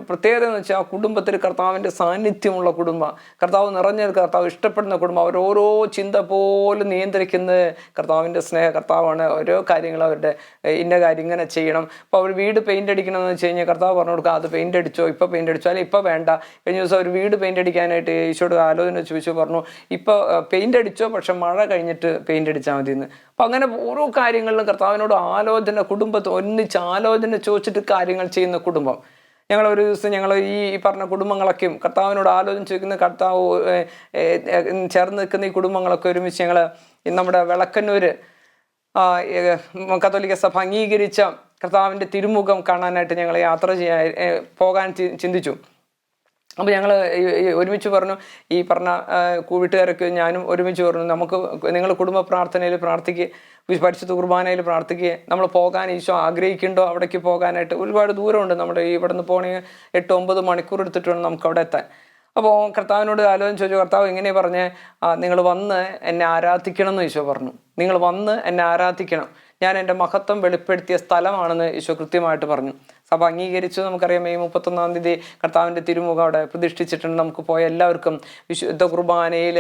പ്രത്യേകത എന്ന് വെച്ചാൽ കുടുംബത്തിൽ കർത്താവിന്റെ സാന്നിധ്യമുള്ള കുടുംബം. കർത്താവ് നിറഞ്ഞ കർത്താവ് ഇഷ്ടപ്പെടുന്ന കുടുംബം. അവരോരോ ചിന്ത പോലും നിയന്ത്രിക്കുന്നത് കർത്താവിന്റെ സ്നേഹ കർത്താവാണ് ഓരോ കാര്യങ്ങൾ അവരുടെ ഇന്ന കാര്യം ഇങ്ങനെ ചെയ്യണം. അപ്പോൾ അവർ വീട് പെയിന്റ് അടിക്കണമെന്ന് വെച്ച് കഴിഞ്ഞാൽ കർത്താവ് പറഞ്ഞു കൊടുക്കുക അത് പെയിന്റ് അടിച്ചോ ഇപ്പോൾ പെയിന്റ് അടിച്ചോ. അല്ലെങ്കിൽ ഇപ്പോൾ വേണ്ട. കഴിഞ്ഞ ദിവസം ഒരു വീട് പെയിന്റ് അടിക്കാനായിട്ട് ഈശോട് ആലോചന ചോദിച്ചു പറഞ്ഞു ഇപ്പോൾ പെയിന്റ് അടിച്ചോ പക്ഷെ മഴ കഴിഞ്ഞിട്ട് പെയിന്റ് അടിച്ചാൽ മതി എന്ന് അപ്പം അങ്ങനെ ഓരോ കാര്യങ്ങളിലും കർത്താവിനോട് ആലോചന കുടുംബത്തെ ഒന്നിച്ച് ആലോചന ചോദിച്ചിട്ട് കാര്യങ്ങൾ ചെയ്യുന്ന കുടുംബം. ഞങ്ങൾ ഒരു ദിവസം ഞങ്ങൾ ഈ പറഞ്ഞ കുടുംബങ്ങളൊക്കെയും കർത്താവിനോട് ആലോചിച്ച് നിൽക്കുന്ന കർത്താവ് ചേർന്ന് നിൽക്കുന്ന ഈ കുടുംബങ്ങളൊക്കെ ഒരുമിച്ച് ഞങ്ങൾ നമ്മുടെ വിളക്കന്നൂർ കത്തോലിക്ക സഭ അംഗീകരിച്ച കർത്താവിന്റെ തിരുമുഖം കാണാനായിട്ട് ഞങ്ങൾ യാത്ര ചെയ്യാൻ പോകാൻ ചിന്തിച്ചു. അപ്പോൾ ഞങ്ങൾ ഒരുമിച്ച് പറഞ്ഞു ഈ പറഞ്ഞ വീട്ടുകാരൊക്കെ ഞാനും ഒരുമിച്ച് പറഞ്ഞു നമുക്ക് നിങ്ങൾ കുടുംബ പ്രാർത്ഥനയിൽ പ്രാർത്ഥിക്കുക പരിശുദ്ധ കുർബാനയിൽ പ്രാർത്ഥിക്കുക നമ്മൾ പോകാൻ ഈശോ ആഗ്രഹിക്കുന്നുണ്ടോ അവിടേക്ക് പോകാനായിട്ട്? ഒരുപാട് ദൂരമുണ്ട് നമ്മുടെ ഈ ഇവിടെ നിന്ന് പോകണമെങ്കിൽ എട്ട് ഒമ്പത് മണിക്കൂർ എടുത്തിട്ട് വേണം നമുക്ക് അവിടെ എത്താൻ. അപ്പോൾ കർത്താവിനോട് ആലോചന ചോദിച്ചു കർത്താവ് ഇങ്ങനെ പറഞ്ഞ് നിങ്ങൾ വന്ന് എന്നെ ആരാധിക്കണം എന്ന് ഈശോ പറഞ്ഞു. നിങ്ങൾ വന്ന് എന്നെ ആരാധിക്കണം. ഞാൻ എന്റെ മഹത്വം വെളിപ്പെടുത്തിയ സ്ഥലമാണെന്ന് ഈശോ കൃത്യമായിട്ട് പറഞ്ഞു. സഭ അംഗീകരിച്ചു നമുക്കറിയാം. മെയ് മുപ്പത്തൊന്നാം തീയതി കർത്താവിന്റെ തിരുമുഖം അവിടെ പ്രതിഷ്ഠിച്ചിട്ടുണ്ട്. നമുക്ക് പോയ എല്ലാവർക്കും വിശുദ്ധ കുർബാനയിൽ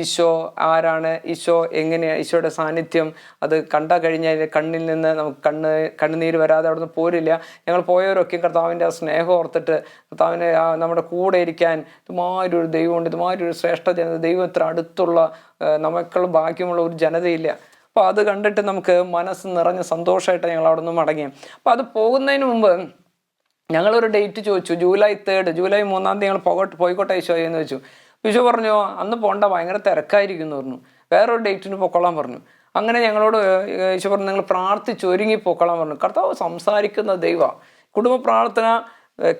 ഈശോ ആരാണ് ഈശോ എങ്ങനെയാണ് ഈശോയുടെ സാന്നിധ്യം അത് കണ്ട കഴിഞ്ഞാൽ കണ്ണിൽ നിന്ന് നമുക്ക് കണ്ണ് കണ്ണുനീര് വരാതെ അവിടെ നിന്ന് പോരില്ല. ഞങ്ങൾ പോയവരൊക്കെ കർത്താവിന്റെ ആ സ്നേഹം ഓർത്തിട്ട് കർത്താവിനെ നമ്മുടെ കൂടെ ഇരിക്കാൻ ഇതുമാതിരി ഒരു ദൈവമുണ്ട് ഇതുമാതിരി ഒരു ശ്രേഷ്ഠ ജനത ദൈവത്തിന് അടുത്തുള്ള ആ, നമുക്കുള്ള ഭാഗ്യമുള്ള ഒരു ജനതയില്ല. അപ്പോൾ അത് കണ്ടിട്ട് നമുക്ക് മനസ്സ് നിറഞ്ഞ സന്തോഷമായിട്ട് ഞങ്ങൾ അവിടെ നിന്ന് മടങ്ങി. അപ്പോൾ അത് പോകുന്നതിന് മുമ്പ് ഞങ്ങളൊരു ഡേറ്റ് ചോദിച്ചു. ജൂലൈ തേർഡ് ജൂലൈ മൂന്നാം തീയതി ഞങ്ങൾ പോകട്ടെ പോയിക്കോട്ടെ ഈശോ എന്ന് വെച്ചു. ഈശോ പറഞ്ഞു അന്ന് പോണ്ട ഭയങ്കര തിരക്കായിരിക്കും എന്ന് പറഞ്ഞു. വേറൊരു ഡേറ്റിന് പൊക്കോളാൻ പറഞ്ഞു. അങ്ങനെ ഞങ്ങളോട് ഈശോ പറഞ്ഞു നിങ്ങൾ പ്രാർത്ഥിച്ച് ഒരുങ്ങി പൊക്കോളാൻ പറഞ്ഞു. കർത്താവ് സംസാരിക്കുന്ന ദൈവ കുടുംബ പ്രാർത്ഥന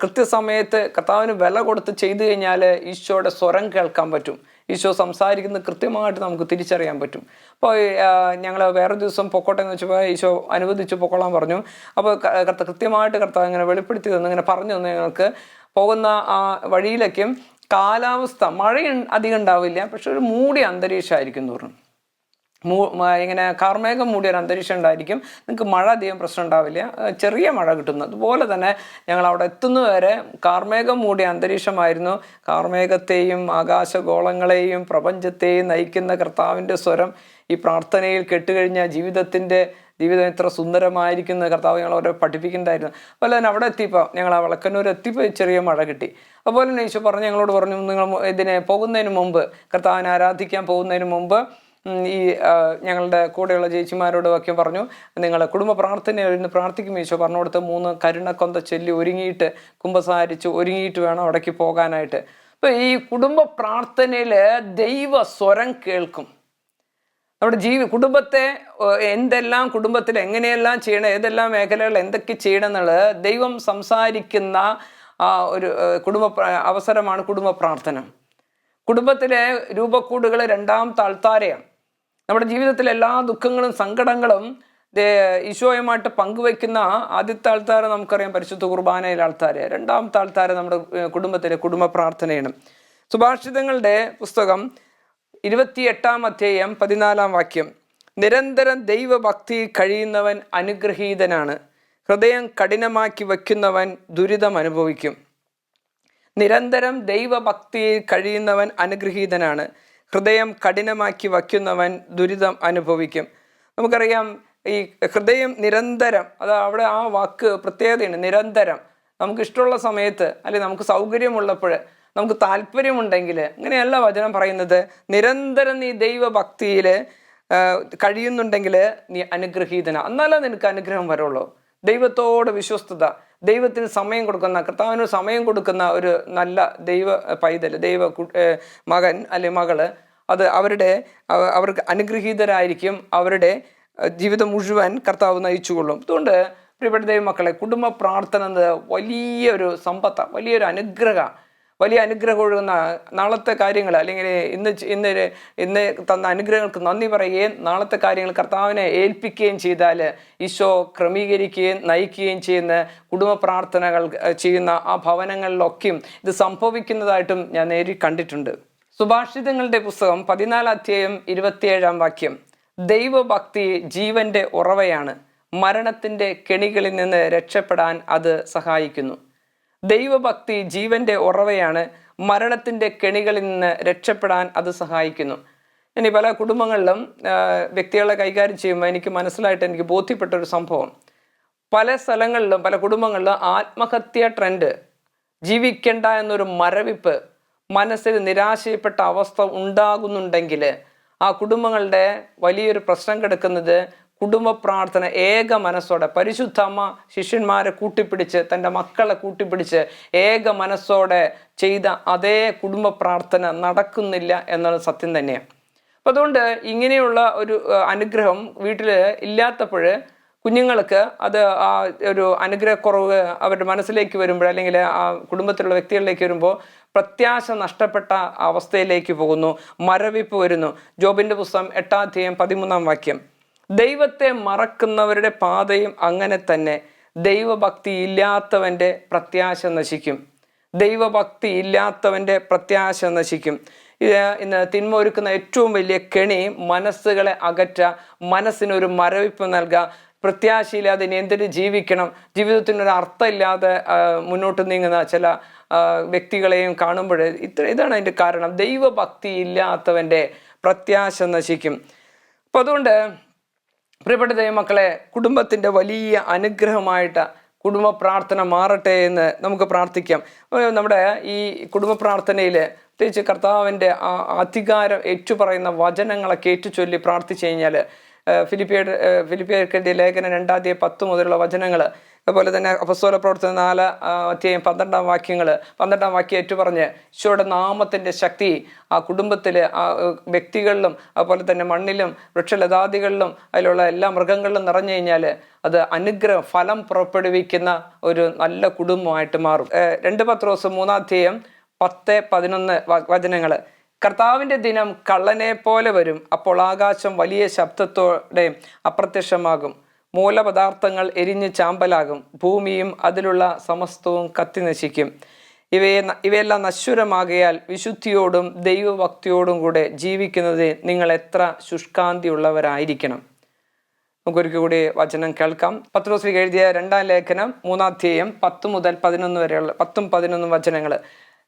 കൃത്യസമയത്ത് കർത്താവിന് വില കൊടുത്ത് ചെയ്തു കഴിഞ്ഞാൽ ഈശോയുടെ സ്വരം കേൾക്കാൻ പറ്റും. ഈശോ സംസാരിക്കുന്നത് കൃത്യമായിട്ട് നമുക്ക് തിരിച്ചറിയാൻ പറ്റും. അപ്പോൾ ഞങ്ങൾ വേറെ ദിവസം പൊക്കോട്ടെ എന്ന് വെച്ചപ്പോൾ ഈശോ അനുവദിച്ച് പൊക്കോളാൻ പറഞ്ഞു. അപ്പോൾ കർത്ത കൃത്യമായിട്ട് കർത്താവ് ഇങ്ങനെ വെളിപ്പെടുത്തി തന്നു ഇങ്ങനെ പറഞ്ഞു തന്നു ഞങ്ങൾക്ക്. പോകുന്ന ആ വഴിയിലേക്കും കാലാവസ്ഥ മഴ അധികം ഉണ്ടാവില്ല പക്ഷെ ഒരു മൂടി അന്തരീക്ഷമായിരിക്കും എന്ന് പറഞ്ഞു ഇങ്ങനെ കാർമേഘം മൂടിയ ഒരു അന്തരീക്ഷം ഉണ്ടായിരിക്കും. നിങ്ങൾക്ക് മഴ അധികം പ്രശ്നം ഉണ്ടാവില്ല. ചെറിയ മഴ കിട്ടുന്നു. അതുപോലെ തന്നെ ഞങ്ങൾ അവിടെ എത്തുന്നതുവരെ കാർമേഘം മൂടിയ അന്തരീക്ഷമായിരുന്നു. കാർമേഘത്തെയും ആകാശഗോളങ്ങളെയും പ്രപഞ്ചത്തെയും നയിക്കുന്ന കർത്താവിന്റെ സ്വരം ഈ പ്രാർത്ഥനയിൽ കെട്ടുകഴിഞ്ഞ ജീവിതത്തിന്റെ ജീവിതം എത്ര സുന്ദരമായിരിക്കുന്ന കർത്താവ് ഞങ്ങൾ അവരെ പഠിപ്പിക്കുന്നുണ്ടായിരുന്നു. അതുപോലെ തന്നെ അവിടെ എത്തിയപ്പോൾ ഞങ്ങൾ ആ വിളക്കന്നൂർ എത്തിപ്പോൾ ചെറിയ മഴ കിട്ടി. അതുപോലെ തന്നെ ഈശോ പറഞ്ഞു ഞങ്ങളോട് പറഞ്ഞു നിങ്ങൾ ഇതിനെ പോകുന്നതിന് മുമ്പ് കർത്താവിനെ ആരാധിക്കാൻ പോകുന്നതിന് മുമ്പ് ഈ ഞങ്ങളുടെ കൂടെയുള്ള ചേച്ചിമാരോടും ഒക്കെ പറഞ്ഞു നിങ്ങൾ കുടുംബ പ്രാർത്ഥന ഇരുന്ന് പ്രാർത്ഥിക്കും ഈശോ പറഞ്ഞു കൊടുത്ത് മൂന്ന് കരുണക്കൊന്ത ചൊല്ലി ഒരുങ്ങിയിട്ട് കുമ്പസാരിച്ച് ഒരുങ്ങിയിട്ട് വേണം അവിടേക്ക് പോകാനായിട്ട്. അപ്പോൾ ഈ കുടുംബ പ്രാർത്ഥനയിൽ ദൈവ സ്വരം കേൾക്കും. നമ്മുടെ ജീവി കുടുംബത്തെ എന്തെല്ലാം കുടുംബത്തിൽ എങ്ങനെയെല്ലാം ചെയ്യണം ഏതെല്ലാം മേഖലകൾ എന്തൊക്കെ ചെയ്യണം എന്നുള്ളത് ദൈവം സംസാരിക്കുന്ന ഒരു കുടുംബ അവസരമാണ് കുടുംബ പ്രാർത്ഥന. കുടുംബത്തിലെ രൂപക്കൂടുകൾ രണ്ടാം താഴ്ത്താരയാണ് നമ്മുടെ ജീവിതത്തിലെ എല്ലാ ദുഃഖങ്ങളും സങ്കടങ്ങളും ഈശോയുമായിട്ട് പങ്കുവെക്കുന്ന ആദ്യത്തെ ആൾത്താര നമുക്കറിയാം പരിശുദ്ധ കുർബാനയിലെ ആൾത്താരെ. രണ്ടാമത്തെ ആൾത്താരെ നമ്മുടെ കുടുംബത്തിലെ കുടുംബ പ്രാർത്ഥനയാണ്. സുഭാഷിതങ്ങളുടെ പുസ്തകം ഇരുപത്തിയെട്ടാം അധ്യായം പതിനാലാം വാക്യം. നിരന്തരം ദൈവഭക്തി കഴിയുന്നവൻ അനുഗ്രഹീതനാണ്. ഹൃദയം കഠിനമാക്കി വയ്ക്കുന്നവൻ ദുരിതം അനുഭവിക്കും. നിരന്തരം ദൈവഭക്തിയിൽ കഴിയുന്നവൻ അനുഗ്രഹീതനാണ്. ഹൃദയം കഠിനമാക്കി വയ്ക്കുന്നവൻ ദുരിതം അനുഭവിക്കും. നമുക്കറിയാം ഈ ഹൃദയം നിരന്തരം അത് അവിടെ ആ വാക്ക് പ്രത്യേകതയാണ് നിരന്തരം. നമുക്ക് ഇഷ്ടമുള്ള സമയത്ത് അല്ലെങ്കിൽ നമുക്ക് സൗകര്യമുള്ളപ്പോൾ നമുക്ക് താല്പര്യമുണ്ടെങ്കിൽ അങ്ങനെയല്ല വചനം പറയുന്നത്. നിരന്തരം നീ ദൈവഭക്തിയിൽ കഴിയുന്നുണ്ടെങ്കിൽ നീ അനുഗ്രഹീതന. എന്നാലേ നിനക്ക് അനുഗ്രഹം വരുള്ളൂ. ദൈവത്തോട് വിശ്വസ്തത ദൈവത്തിന് സമയം കൊടുക്കുന്ന കർത്താവിന് സമയം കൊടുക്കുന്ന ഒരു നല്ല ദൈവ പൈതൽ ദൈവ മകൻ അല്ലെ മകൾ അത് അവരുടെ അവർക്ക് അനുഗ്രഹീതരായിരിക്കും അവരുടെ ജീവിതം മുഴുവൻ കർത്താവ് നയിച്ചുകൊള്ളും. അതുകൊണ്ട് പ്രിയപ്പെട്ട ദൈവമക്കളെ കുടുംബ പ്രാർത്ഥന എന്നത് വലിയൊരു സമ്പത്താണ് വലിയൊരു അനുഗ്രഹ വലിയ അനുഗ്രഹം ഒഴുകുന്ന നാളത്തെ കാര്യങ്ങൾ അല്ലെങ്കിൽ ഇന്ന് ഇന്ന് ഇന്ന് തന്ന അനുഗ്രഹങ്ങൾക്ക് നന്ദി പറയുകയും നാളത്തെ കാര്യങ്ങൾ കർത്താവിനെ ഏൽപ്പിക്കുകയും ചെയ്താൽ ഈശോ ക്രമീകരിക്കുകയും നയിക്കുകയും ചെയ്യുന്ന കുടുംബ പ്രാർത്ഥനകൾ ചെയ്യുന്ന ആ ഭവനങ്ങളിലൊക്കെയും ഇത് സംഭവിക്കുന്നതായിട്ടും ഞാൻ നേരി കണ്ടിട്ടുണ്ട്. സുഭാഷിതങ്ങളുടെ പുസ്തകം പതിനാല് അധ്യായം ഇരുപത്തിയേഴാം വാക്യം. ദൈവഭക്തി ജീവന്റെ ഉറവയാണ്. മരണത്തിന്റെ കെണികളിൽ നിന്ന് രക്ഷപ്പെടാൻ അത് സഹായിക്കുന്നു. ദൈവഭക്തി ജീവന്റെ ഉറവയാണ് മരണത്തിന്റെ കെണികളിൽ നിന്ന് രക്ഷപ്പെടാൻ അത് സഹായിക്കുന്നു. ഇനി പല കുടുംബങ്ങളിലും വ്യക്തികളെ കൈകാര്യം ചെയ്യുമ്പോൾ എനിക്ക് മനസ്സിലായിട്ട് എനിക്ക് ബോധ്യപ്പെട്ട ഒരു സംഭവം. പല സ്ഥലങ്ങളിലും പല കുടുംബങ്ങളിലും ആത്മഹത്യ ട്രെൻഡ് ജീവിക്കേണ്ട എന്നൊരു മരവിപ്പ് മനസ്സിൽ നിരാശയപ്പെട്ട അവസ്ഥ ഉണ്ടാകുന്നുണ്ടെങ്കിൽ ആ കുടുംബങ്ങളുടെ വലിയൊരു പ്രശ്നം കിടക്കുന്നത് കുടുംബ പ്രാർത്ഥന ഏക മനസ്സോടെ പരിശുദ്ധ അമ്മ ശിഷ്യന്മാരെ കൂട്ടിപ്പിടിച്ച് തന്റെ മക്കളെ കൂട്ടിപ്പിടിച്ച് ഏക മനസ്സോടെ ചെയ്ത അതേ കുടുംബ പ്രാർത്ഥന നടക്കുന്നില്ല എന്നുള്ള സത്യം തന്നെയാണ്. അപ്പം അതുകൊണ്ട് ഇങ്ങനെയുള്ള ഒരു അനുഗ്രഹം വീട്ടിൽ ഇല്ലാത്തപ്പോൾ കുഞ്ഞുങ്ങൾക്ക് അത് ആ ഒരു അനുഗ്രഹക്കുറവ് അവരുടെ മനസ്സിലേക്ക് വരുമ്പോൾ അല്ലെങ്കിൽ ആ കുടുംബത്തിലുള്ള വ്യക്തികളിലേക്ക് വരുമ്പോൾ പ്രത്യാശ നഷ്ടപ്പെട്ട അവസ്ഥയിലേക്ക് പോകുന്നു. മരവിപ്പ് വരുന്നു. ജോബിന്റെ പുസ്തകം എട്ടാം അധ്യായം പതിമൂന്നാം വാക്യം. ദൈവത്തെ മറക്കുന്നവരുടെ പാതയും അങ്ങനെ തന്നെ. ദൈവഭക്തി ഇല്ലാത്തവന്റെ പ്രത്യാശ നശിക്കും. ദൈവഭക്തി ഇല്ലാത്തവന്റെ പ്രത്യാശ നശിക്കും. ഇന്ന് തിന്മ ഒരുക്കുന്ന ഏറ്റവും വലിയ കെണി മനസ്സുകളെ അകറ്റ മനസ്സിനൊരു മരവിപ്പ് നൽകുക. പ്രത്യാശയില്ലാതെ ഇനി എന്തിന് ജീവിക്കണം? ജീവിതത്തിനൊരു അർത്ഥമില്ലാതെ മുന്നോട്ട് നീങ്ങുന്ന ചില വ്യക്തികളെയും കാണുമ്പോൾ ഇത്ര ഇതാണ് അതിന്റെ കാരണം. ദൈവഭക്തി ഇല്ലാത്തവന്റെ പ്രത്യാശ നശിക്കും. അപ്പം അതുകൊണ്ട് പ്രിയപ്പെട്ട ദൈവമക്കളെ കുടുംബത്തിന്റെ വലിയ അനുഗ്രഹമായിട്ട് കുടുംബ പ്രാർത്ഥന മാറട്ടെ എന്ന് നമുക്ക് പ്രാർത്ഥിക്കാം. നമ്മുടെ ഈ കുടുംബ പ്രാർത്ഥനയിൽ പ്രത്യേകിച്ച് കർത്താവിന്റെ ആ അധികാരം ഏറ്റുപറയുന്ന വചനങ്ങളൊക്കെ ഏറ്റുചൊല്ലി പ്രാർത്ഥിച്ചു കഴിഞ്ഞാൽ ഫിലിപ്പിയർ ഫിലിപ്പിയർക്കിന്റെ ലേഖനം രണ്ടാം പത്ത് മുതലുള്ള വചനങ്ങൾ അതുപോലെ തന്നെ അപസ്വല പ്രവർത്തന നാല് അധ്യായം പന്ത്രണ്ടാം വാക്യങ്ങൾ പന്ത്രണ്ടാം വാക്യം ഏറ്റുപറഞ്ഞ് ഈശോയുടെ നാമത്തിന്റെ ശക്തി ആ കുടുംബത്തിൽ ആ വ്യക്തികളിലും അതുപോലെ തന്നെ മണ്ണിലും വൃക്ഷലതാദികളിലും അതിലുള്ള എല്ലാ മൃഗങ്ങളിലും നിറഞ്ഞു കഴിഞ്ഞാൽ അത് അനുഗ്രഹം ഫലം പുറപ്പെടുവിക്കുന്ന ഒരു നല്ല കുടുംബമായിട്ട് മാറും. രണ്ട് പത്ത് ദിവസം മൂന്നാം അധ്യായം പത്ത് പതിനൊന്ന് വചനങ്ങൾ കർത്താവിന്റെ ദിനം കള്ളനെ പോലെ വരും. അപ്പോൾ ആകാശം വലിയ ശബ്ദത്തോടെ അപ്രത്യക്ഷമാകും. മൂലപദാർത്ഥങ്ങൾ എരിഞ്ഞ് ചാമ്പലാകും. ഭൂമിയും അതിലുള്ള സമസ്തവും കത്തി നശിക്കും. ഇവയെ ഇവയെല്ലാം നശ്വരമാകയാൽ വിശുദ്ധിയോടും ദൈവഭക്തിയോടും കൂടെ ജീവിക്കുന്നത് നിങ്ങൾ എത്ര ശുഷ്കാന്തിയുള്ളവരായിരിക്കണം. നമുക്കൊരിക്കൽ കൂടി വചനം കേൾക്കാം. പത്രോസ്ലിക്ക് എഴുതിയ രണ്ടാം ലേഖനം മൂന്നാം അധ്യായം പത്ത് മുതൽ പതിനൊന്ന് വരെയുള്ള പത്തും പതിനൊന്നും വചനങ്ങൾ.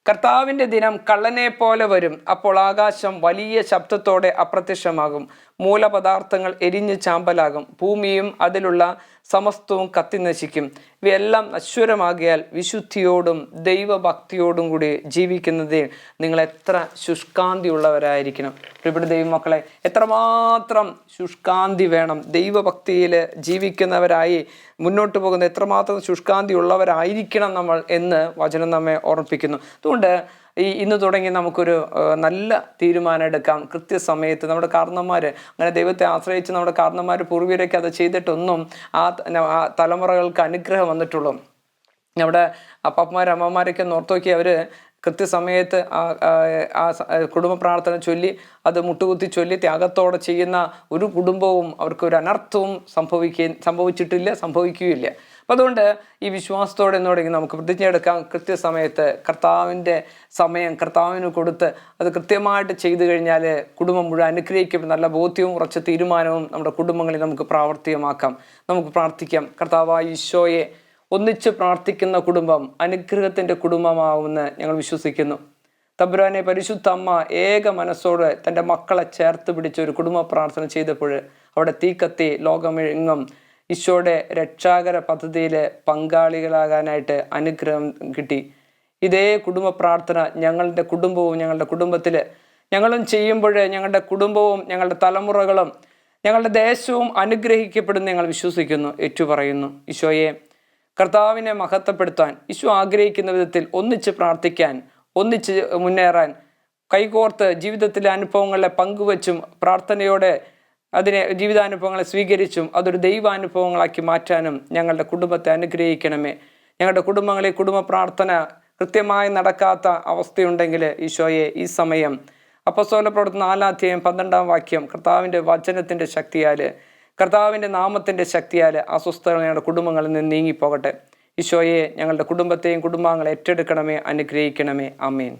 കർത്താവിന്റെ ദിനം കള്ളനെ പോലെ വരും. അപ്പോൾ ആകാശം വലിയ ശബ്ദത്തോടെ അപ്രത്യക്ഷമാകും. മൂലപദാർത്ഥങ്ങൾ എരിഞ്ഞ് ചാമ്പലാകും. ഭൂമിയും അതിലുള്ള സമസ്തവും കത്തി നശിക്കും. ഇവയെല്ലാം നശ്വരമാകിയാൽ വിശുദ്ധിയോടും ദൈവഭക്തിയോടും കൂടി ജീവിക്കുന്നതിൽ നിങ്ങൾ എത്ര ശുഷ്കാന്തിയുള്ളവരായിരിക്കണം. പ്രിയപ്പെട്ട ദൈവമക്കളെ എത്രമാത്രം ശുഷ്കാന്തി വേണം. ദൈവഭക്തിയിൽ ജീവിക്കുന്നവരായി മുന്നോട്ട് പോകുന്ന എത്രമാത്രം ശുഷ്കാന്തി ഉള്ളവരായിരിക്കണം നമ്മൾ എന്ന് വചനം നമ്മെ ഓർമ്മിപ്പിക്കുന്നു. അതുകൊണ്ട് ഈ ഇന്ന് തുടങ്ങി നമുക്കൊരു നല്ല തീരുമാനം എടുക്കാം. കൃത്യസമയത്ത് നമ്മുടെ കാരണന്മാർ അങ്ങനെ ദൈവത്തെ ആശ്രയിച്ച് നമ്മുടെ കാരണന്മാർ പൂർവീരയ്ക്ക് അത് ചെയ്തിട്ടൊന്നും ആ തലമുറകൾക്ക് അനുഗ്രഹം വന്നിട്ടുള്ളൂ. നമ്മുടെ അപ്പന്മാരും അമ്മമാരൊക്കെ നോർത്തോക്കി അവർ കൃത്യസമയത്ത് ആ കുടുംബ പ്രാർത്ഥന ചൊല്ലി അത് മുട്ടുകുത്തി ചൊല്ലി ത്യാഗത്തോടെ ചെയ്യുന്ന ഒരു കുടുംബവും അവർക്ക് ഒരു അനർത്ഥവും സംഭവിക്കുകയും സംഭവിച്ചിട്ടില്ല സംഭവിക്കുകയില്ല. അപ്പം അതുകൊണ്ട് ഈ വിശ്വാസത്തോടെ എന്നോടെങ്കിൽ നമുക്ക് പ്രതിജ്ഞ എടുക്കാം. കൃത്യസമയത്ത് കർത്താവിന്റെ സമയം കർത്താവിന് കൊടുത്ത് അത് കൃത്യമായിട്ട് ചെയ്തു കഴിഞ്ഞാൽ കുടുംബം മുഴുവൻ അനുഗ്രഹിക്കും. നല്ല ബോധ്യവും ഉറച്ച തീരുമാനവും നമ്മുടെ കുടുംബങ്ങളിൽ നമുക്ക് പ്രാവർത്തികമാക്കാം. നമുക്ക് പ്രാർത്ഥിക്കാം. കർത്താവായ ഈശോയെ ഒന്നിച്ച് പ്രാർത്ഥിക്കുന്ന കുടുംബം അനുഗ്രഹത്തിന്റെ കുടുംബമാവുമെന്ന് ഞങ്ങൾ വിശ്വസിക്കുന്നു. തമ്പുരാനെ പരിശുദ്ധ അമ്മ ഏക മനസ്സോട് തന്റെ മക്കളെ ചേർത്ത് പിടിച്ച് ഒരു കുടുംബ പ്രാർത്ഥന ചെയ്തപ്പോൾ അവിടെ തീക്കത്തി ലോകമെങ്ങും ഈശോയുടെ രക്ഷാകര പദ്ധതിയിൽ പങ്കാളികളാകാനായിട്ട് അനുഗ്രഹം കിട്ടി. ഇതേ കുടുംബ പ്രാർത്ഥന ഞങ്ങളുടെ കുടുംബവും ഞങ്ങളുടെ കുടുംബത്തിൽ ഞങ്ങളും ചെയ്യുമ്പോൾ ഞങ്ങളുടെ കുടുംബവും ഞങ്ങളുടെ തലമുറകളും ഞങ്ങളുടെ ദേശവും അനുഗ്രഹിക്കപ്പെടുന്ന ഞങ്ങൾ വിശ്വസിക്കുന്നു ഏറ്റു പറയുന്നു ഈശോയെ കർത്താവിനെ മഹത്വപ്പെടുത്താൻ ഈശോ ആഗ്രഹിക്കുന്ന വിധത്തിൽ ഒന്നിച്ച് പ്രാർത്ഥിക്കാൻ ഒന്നിച്ച് മുന്നേറാൻ കൈകോർത്ത് ജീവിതത്തിലെ അനുഭവങ്ങളെ പങ്കുവച്ചും പ്രാർത്ഥനയോടെ അതിനെ ജീവിതാനുഭവങ്ങളെ സ്വീകരിച്ചും അതൊരു ദൈവാനുഭവങ്ങളാക്കി മാറ്റാനും ഞങ്ങളുടെ കുടുംബത്തെ അനുഗ്രഹിക്കണമേ. ഞങ്ങളുടെ കുടുംബങ്ങളിൽ കുടുംബ പ്രാർത്ഥന കൃത്യമായി നടക്കാത്ത അവസ്ഥയുണ്ടെങ്കിൽ ഈശോയെ ഈ സമയം. അപ്പസ്തോല പ്രവർത്തന നാലാധ്യായം പന്ത്രണ്ടാം വാക്യം കർത്താവിന്റെ വചനത്തിന്റെ ശക്തിയാൽ കർത്താവിന്റെ നാമത്തിന്റെ ശക്തിയാൽ അസ്വസ്ഥതകൾ ഞങ്ങളുടെ കുടുംബങ്ങളിൽ നിന്ന് നീങ്ങിപ്പോകട്ടെ. ഈശോയെ ഞങ്ങളുടെ കുടുംബത്തെയും കുടുംബാംഗങ്ങളെ ഏറ്റെടുക്കണമേ അനുഗ്രഹിക്കണമേ. അമേൻ